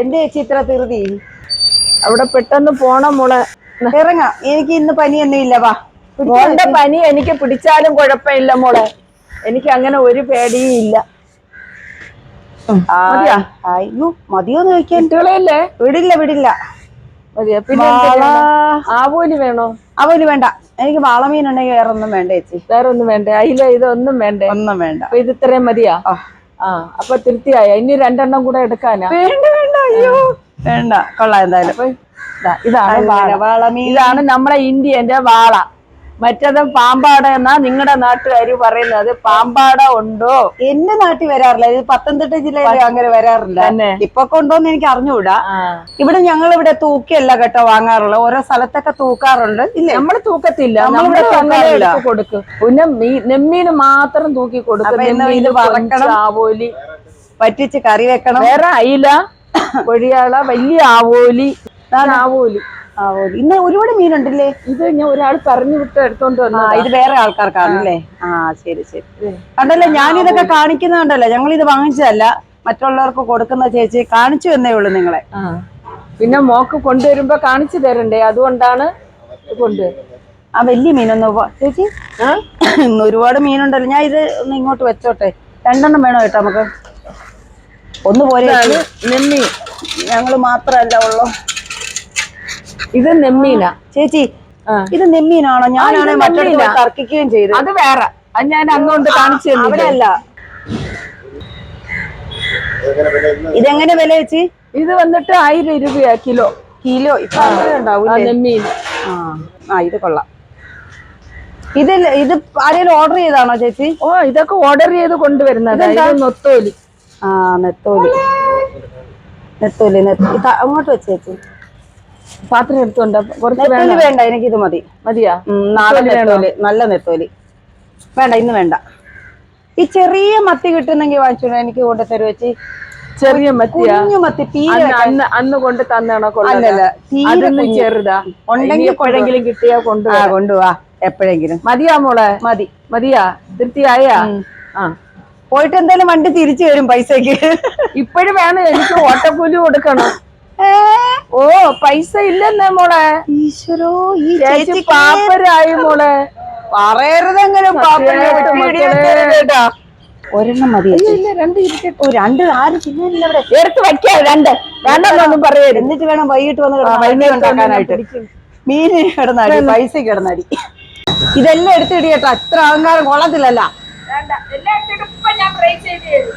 എന്റെ ചേച്ചി ഇത്ര തീർതി അവിടെ പെട്ടെന്ന് പോണം മോളെ. ഇറങ്ങാം. എനിക്ക് ഇന്ന് പനിയൊന്നും ഇല്ല വാ. മോളുടെ പനി എനിക്ക് പിടിച്ചാലും കുഴപ്പമില്ല മോളെ. എനിക്ക് അങ്ങനെ ഒരു പേടിയും ഇല്ല. മതിയാ? അയ്യോ മതിയോന്ന് ചോദിക്കാൻ? കുട്ടികളെയല്ലേ വിടില്ല വിടില്ല. മതിയാ? പിന്നെ. ആവോലി വേണോ? അവന് വേണ്ട. എനിക്ക് വാളമീൻ ഉണ്ടെങ്കിൽ വേറെ ഒന്നും വേണ്ട ചേച്ചി. വേറെ ഒന്നും വേണ്ട. അയില ഇതൊന്നും വേണ്ട. ഒന്നും വേണ്ട. ഇത് ഇത്രയും മതിയാ? ആ. അപ്പൊ തൃപ്തിയായ? ഇനി രണ്ടെണ്ണം കൂടെ എടുക്കാനാ? വേണ്ട. അയ്യോ. വേണ്ട കൊള്ളാം എന്തായാലും. ഇതാണ് വാളമീൻ. ഇതാണ് നമ്മളെ ഇന്ത്യന്റെ വാള. മറ്റത് പാമ്പാട എന്നാ നിങ്ങളുടെ നാട്ടുകാര് പറയുന്നത് പാമ്പാട ഉണ്ടോ? എന്റെ നാട്ടിൽ വരാറില്ല. ഇത് പത്തനംതിട്ട ജില്ലയിൽ അങ്ങനെ വരാറില്ല. ഇപ്പൊ കൊണ്ടോന്ന് എനിക്ക് അറിഞ്ഞുകൂടാ ഇവിടെ ഞങ്ങൾ ഇവിടെ തൂക്കിയല്ല കേട്ടോ വാങ്ങാറുള്ളത്. ഓരോ സ്ഥലത്തൊക്കെ തൂക്കാറുണ്ട്. ഇല്ല? നമ്മൾ തൂക്കത്തില്ല. നമ്മളിവിടെ കൊടുക്കും. പിന്നെ നെമ്മീന് മാത്രം തൂക്കി കൊടുക്കും. പറ്റിച്ച് കറി വെക്കണം? വേറെ അയില. കൊഴിയാള വലിയ ആവോലി. ഇതാണ് ആവോലി. ആവോലി. ഇന്ന് ഒരുപാട് മീനുണ്ടല്ലേ? ഇത് ഞാൻ ഒരാൾ പറഞ്ഞു വിട്ട് എടുത്തോണ്ട് വന്നാ ഇത് വേറെ ആൾക്കാർക്കാണല്ലേ? ആ. ശരി ശരി. കണ്ടല്ലോ ഞാനിതൊക്കെ കാണിക്കുന്നുണ്ടല്ലോ ഞങ്ങൾ ഇത് വാങ്ങിച്ചതല്ല. മറ്റുള്ളവർക്ക് കൊടുക്കുന്ന ചേച്ചി കാണിച്ചു എന്നേ ഉള്ളൂ നിങ്ങളെ. പിന്നെ മോക്ക് കൊണ്ടുവരുമ്പോ കാണിച്ചു തരണ്ടേ? അതുകൊണ്ടാണ് കൊണ്ടുവരുന്നത് ആ വലിയ മീനൊന്നു ചേച്ചി? ഇന്ന് ഒരുപാട് മീനുണ്ടല്ലോ. ഞാൻ ഇത് ഒന്ന് ഇങ്ങോട്ട് വെച്ചോട്ടെ. രണ്ടെണ്ണം വേണോ കേട്ടോ നമുക്ക്? ഒന്ന് പോലെ നെമ്മീൻ ഞങ്ങൾ മാത്രല്ല ഉള്ളു. ഇത് നെമ്മീന. ചേച്ചി ഇത് നെമ്മീനാണോ? ഞാനാണ് മറ്റൊരു. തർക്കിക്കുകയും ചെയ്തു. അത് വേറെ. അത് ഞാൻ അങ്ങോട്ട് കാണിച്ചു? അവരല്ല ഇതെങ്ങനെ വില ചേച്ചി? ഇത് വന്നിട്ട് ആയിരം രൂപയാ കിലോ. കിലോ. ഇപ്പൊ ആ. നെമ്മീൻ. ആ. ആ ഇത് കൊള്ളാം. ഇത് ഇത് ആരെങ്കിലും ഓർഡർ ചെയ്താണോ ചേച്ചി? ഓ ഇതൊക്കെ ഓർഡർ ചെയ്ത് കൊണ്ടുവരുന്നത്. നൊത്തോലി. ആ നെത്തോലി. നെത്തോലി അങ്ങോട്ട് വെച്ച് ചേച്ചി പാത്രം എടുത്തോണ്ട കുറച്ച് നെത്തോലി വേണ്ട എനിക്ക് ഇത് മതി. മതിയാ? നാളെ നെത്തോലി നല്ല നെത്തോലി. വേണ്ട ഇന്ന് വേണ്ട. ഈ ചെറിയ മത്തി കിട്ടുന്നെങ്കിൽ വാങ്ങിച്ചോളൂ. എനിക്ക് കൊണ്ട് തരുവ ചേച്ചി? ചെറിയ കുഞ്ഞു മത്തി തീരെ അന്ന് കൊണ്ട് തന്നാണോ അല്ലല്ല തീരെ. ചെറുതാ. ഉണ്ടെങ്കിൽ എപ്പോഴെങ്കിലും കിട്ടിയാ കൊണ്ടുപോവാ കൊണ്ടുപോവാ എപ്പോഴെങ്കിലും. മതിയാ മോളെ? മതി. മതിയാ? തൃപ്തിയായാ? ആ. പോയിട്ട് എന്തായാലും വണ്ടി തിരിച്ചു വരും പൈസക്ക് ഇപ്പഴും വേണം എനിക്ക് ഓട്ടക്കൂലി കൊടുക്കണം. ഓ പൈസ ഇല്ലെന്നേ മോളെ. ഈശ്വരോ ഈ ചേച്ചി പാപ്പരായി മോളെ. പറയരുതെങ്കിലും സത്യമായിട്ടും മക്കളെ. ഒരെണ്ണം മതി രണ്ട് ഇരിക്കട്ടെ. രണ്ട്. ആരും തിന്നില്ല ഇവിടെ. എടുത്ത് വെക്കാം രണ്ട്. രണ്ടെന്നൊന്നും പറയരുത്. എന്നിട്ട് വേണം വൈകിട്ട് വന്ന് വൈകുന്നേരം ഉണ്ടാക്കാനായിട്ട്. മീന് കിടന്നടി പൈസ കിടന്നടി. ഇതെല്ലാം എടുത്തിടി കേട്ടോ. അത്ര അഹങ്കാരം കൊള്ളത്തില്ലല്ല. വേണ്ട. എല്ലാം ഇപ്പൊ ഞാൻ ഫ്രൈ ചെയ്ത് തരും